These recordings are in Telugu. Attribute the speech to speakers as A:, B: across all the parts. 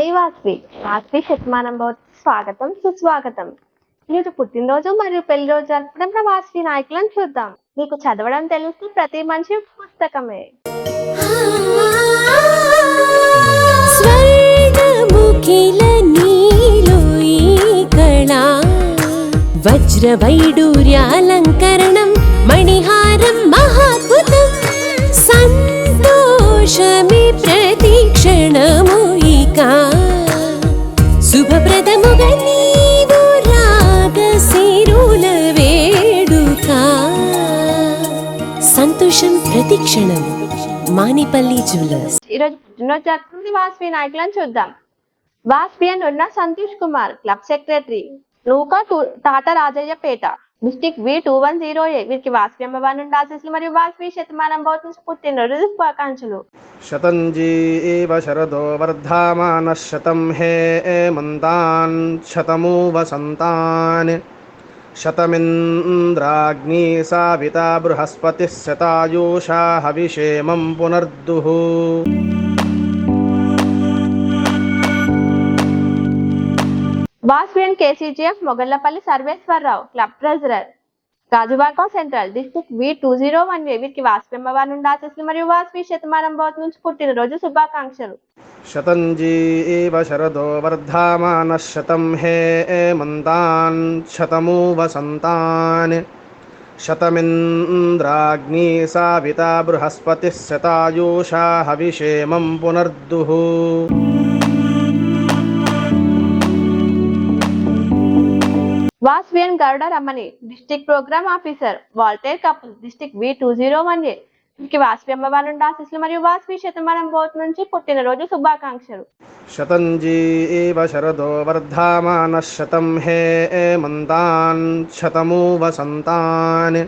A: జై వాస్వి వాస్వి శతమానం భవతి స్వాగతం సుస్వాగతం. ఈరోజు పుట్టినరోజు మరియు పెళ్ళి రోజు జరుపుకున్న మన వాస్వి నాయకులను చూద్దాం. మీకు చదవడం తెలిస్తే ప్రతి మనిషి పుస్తకమే.
B: వజ్ర వైడూర్యాలంకరణం మణిహారం మహాద్భుతం. సంతోషమి ప్రతి క్షణం మానిపల్లి జ్యువెలర్స్.
A: ఈరోజు పుట్టినరోజు జరుగుతుంది వాస్వి నాయకులను చూద్దాం. వాస్వి అని ఉన్న Santosh Kumar club secretary Nooka Tata Rajayya Peta mystic V two one zero A వీరికి వాస్వి అమ్మవారి నుండి ఆశీస్సులు మరియు వాస్వి శతమానం భవత్ నుంచి పుట్టినరోజు శుభాకాంక్షలు.
C: శతంజీ శరదో వర్ధామాన శతం హే మంతాన్ శతమూ వసంతాన్ शतमिन्द्राग्नी साविता बृहस्पतिः शतायुषा हविषेमं पुनर्दुः
A: Vasavian KCGF Mogallapalli Sarveswararao club treasurer Gajuwaka central district V two zero one వీరికి వాస్వి అమ్మవారి నుండి ఆశీస్సులు మరియు వాస్వి శతమానం భవతి నుంచి పుట్టినరోజు శుభాకాంక్షలు
C: शतञ्जी एव शरदो वर्धामानः शतं हे एमन्तान् शतमु वसन्तान् शतमिन्द्राग्नी साविता बृहस्पतिः शतायुषा हविषेमं पुनर्दुः।
A: Vasavian Garda Ramani district program officer, Waltair couple district V two zero one A. వీరికి వాసవి అమ్మవారి నుండి ఆశీస్సులు మరియు వాసవి శతమానం బోత్ నుంచి పుట్టినరోజు శుభాకాంక్షలు.
C: శతంజీ ఏవ శరదో వర్ధమాన శతం హే మంతాన్ శతమూ వసంతాన్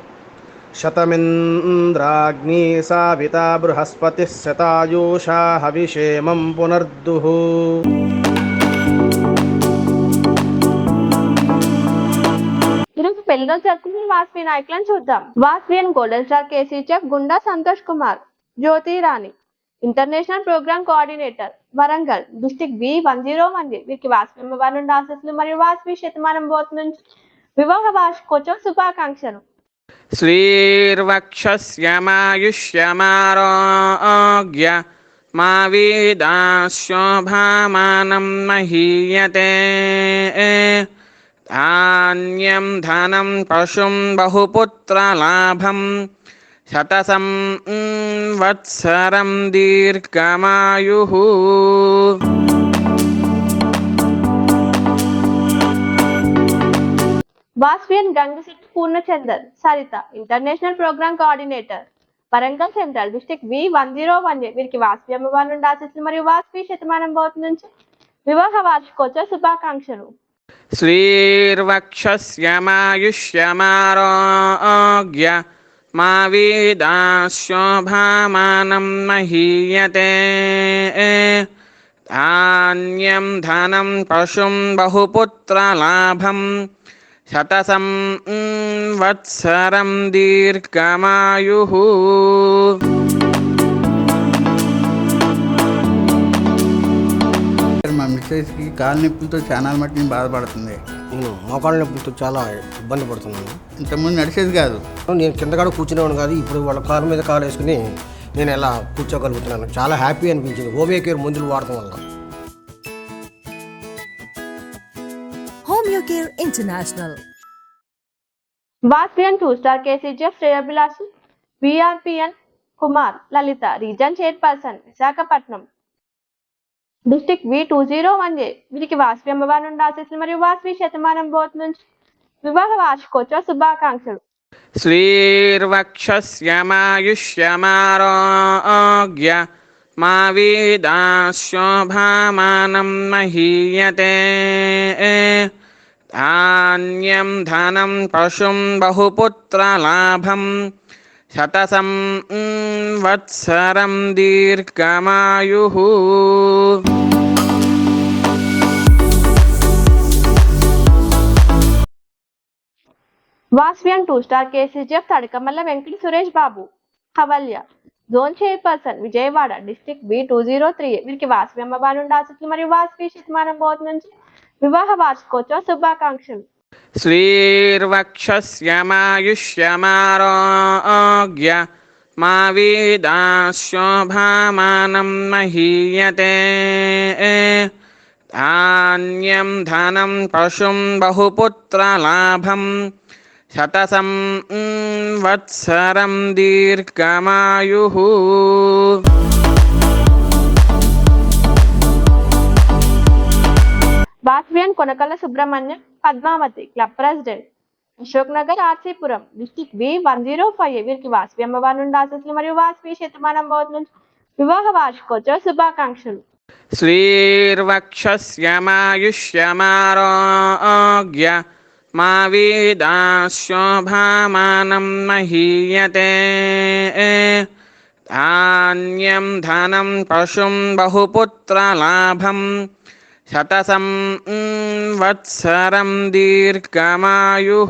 C: శతమింద్రాగ్ని సావిత బృహస్పతి శతాయూషా హవిషేమం
A: పునర్దుః. పెళ్ళిలో జరుపుకునే వాస్వి నాయకులను చూద్దాం. వాస్వియన్ golden star కేసీచ Gunda Santosh Kumar Jyothi Rani international program coordinator Warangal district B one zero one వీరికి వాస్వి అమ్మవారి నుండి ఆశస్సులు మరియు వాస్వి శతమానం బోత్ నుంచి వివాహ వార్షికోత్సవం శుభాకాంక్షలు.
D: శ్రీర్వక్షమాయుష్యమారోగ్య మా వీదాశోభామానం మహీయతే. ధాన్యం ధనం పశుం బహుపుత్రలాభం శతసం వత్సరం దీర్ఘమాయు
A: Vasavian Gangasetty Purnachander Saritha international program coordinator Warangal central district V one zero one వీరికి వాస్వి అమ్మవారి నుండి ఆశిస్తుంది మరియు వాస్వి శతమానం బోత్ నుంచి వివాహ వార్షికోత్సవ శుభాకాంక్షలు.
D: श्रीर्वक्षस्यमायुष्यमारोग्य मा वेदाशोभामानं महीयते। धान्यं धनं पशुं बहुपुत्रलाभं शतसं वत्सरं दीर्घमायुः।
E: మిస్సెస్కి కాలు నొప్పులతో చాలా మట్టి బాధపడుతుంది.
F: నేను మోకాళ్ళ నొప్పులతో చాలా ఇబ్బంది పడుతున్నాను.
E: ఇంతకుముందు నడిచేది కాదు.
F: నేను కింద కూడా కూర్చునేవాడు కాదు ఇప్పుడు వాళ్ళ కాలు మీద కాలు వేసుకుని నేను ఎలా కూర్చోగలుగుతున్నాను. చాలా హ్యాపీ అనిపించింది. హోమియో కేర్ మందులు వాడటం వల్ల.
G: Homeocare International.
A: Vasavian two star KCGF శ్రేయభిలాష్ VRPN Kumar Lalitha region chairperson Visakhapatnam district V two zero one A వీరికి వాసవి అమ్మవారి నుండి ఆశీస్సులు మరియు వాసవి శతమానం బోత్ నుంచి వివాహ వార్షికోత్సవ శుభాకాంక్షలు.
D: శ్రీర్వక్షమాయుష్యమారోగ్య మా వీదాశోభామానం మహీయతే. ధాన్యం ధనం పశుం బహుపుత్రలాభం శతసం వత్సరం దీర్ఘమాయు.
A: Vasavian two star KCGF Tadakamalla Venkata Suresh Babu హవల్య zone chairperson Vijayawada district B two zero three వీరికి వాసవి అమ్మవారి నుండి ఆశిస్తులు మరియు వాసవి శతమానం బోధ నుంచి వివాహ వార్షికోత్సవ శుభాకాంక్షలు
D: श्रीर्वक्षस्यमायुष्यमारोग्य मा वेदाशोभामानं महीयते धान्यं धनं पशुं बहुपुत्रलाभं శతసం వత్సరం దీర్ఘమాయు
A: బాత్వియన్ Konakala Subrahmanyam Padmavathi club president Ashok Nagar RC Puram district V one zero five వీరికి వాస్వి అమ్మవారి నుండి ఆశస్సులు మరియు వాస్వి శతమానం భవతి వివాహ వార్షికోత్సవ శుభాకాంక్షలు।
D: శ్రీర్వక్షస్యమాయుష్యమారోగ్య మా వేదా మహీయతే ధాన్యం ధనం పశుం బహుపుత్రలాభం శతసం వత్సరం దీర్ఘమాయు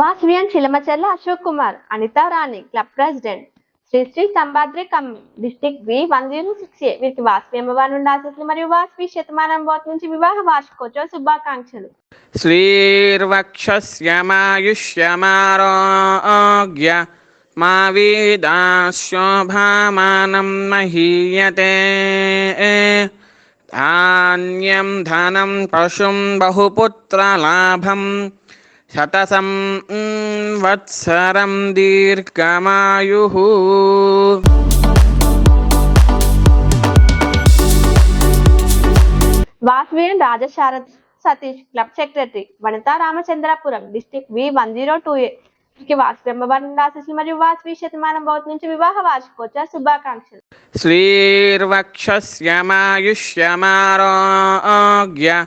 A: Vasavian Chilamacharla Ashok Kumar Anitharani club president. Sri Sri Sambhadri come district B one zero six A. వీరికి వాసవి అమ్మవారి నుండి ఆశస్సులు మరియు వాస్పి శతమానం బోత్ నుంచి వివాహ వార్షికోత్సవ శుభాకాంక్షలు.
D: శ్రీర్వక్షమాయుష్యమారోగ్య మా వీదాశోభామానం మహీయతే. ధాన్యం ధనం పశుం
A: బహుపుత్రలాభం శతసం వత్సరం దీర్ఘమాయు Vasavian Rajasarath Satish club secretary Vanitha Ramachandrapuram district V one zero two కి వాస్బ్రహ్మవర్ణాశిస్సులు మరియు వాస్వి శతమానం భవత్ నుంచి వివాహ వార్షికోత్సవ శుభాకాంక్షలు
D: శ్రీర్వక్షస్యమాయుష్యమారోగ్య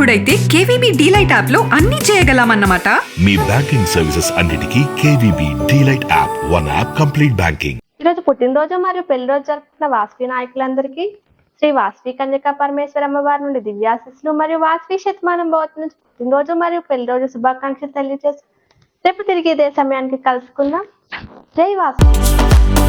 G: అప్పుడైతే కేవీబీ డీలైట్ యాప్లో అన్ని చేయగలమన్నమాట.
H: మీ బ్యాంకింగ్ సర్వీసెస్ అన్నిటికీ KVB DeLight app one app complete banking.
A: ఈరోజు పుట్టినరోజు మరియు పెళ్ళి రోజు జరుపుకున్న వాసవి నాయకులందరికీ శ్రీ వాసవి కన్యకా పరమేశ్వర అమ్మవారి నుండి దివ్యాశిస్సులు మరియు వాసవి శతమానం భవతి నుంచి పుట్టినరోజు మరియు పెళ్ళి రోజు శుభాకాంక్షలు తెలియజేసి రేపు తిరిగి ఇదే సమయానికి కలుసుకుందాం. జై వాసవి.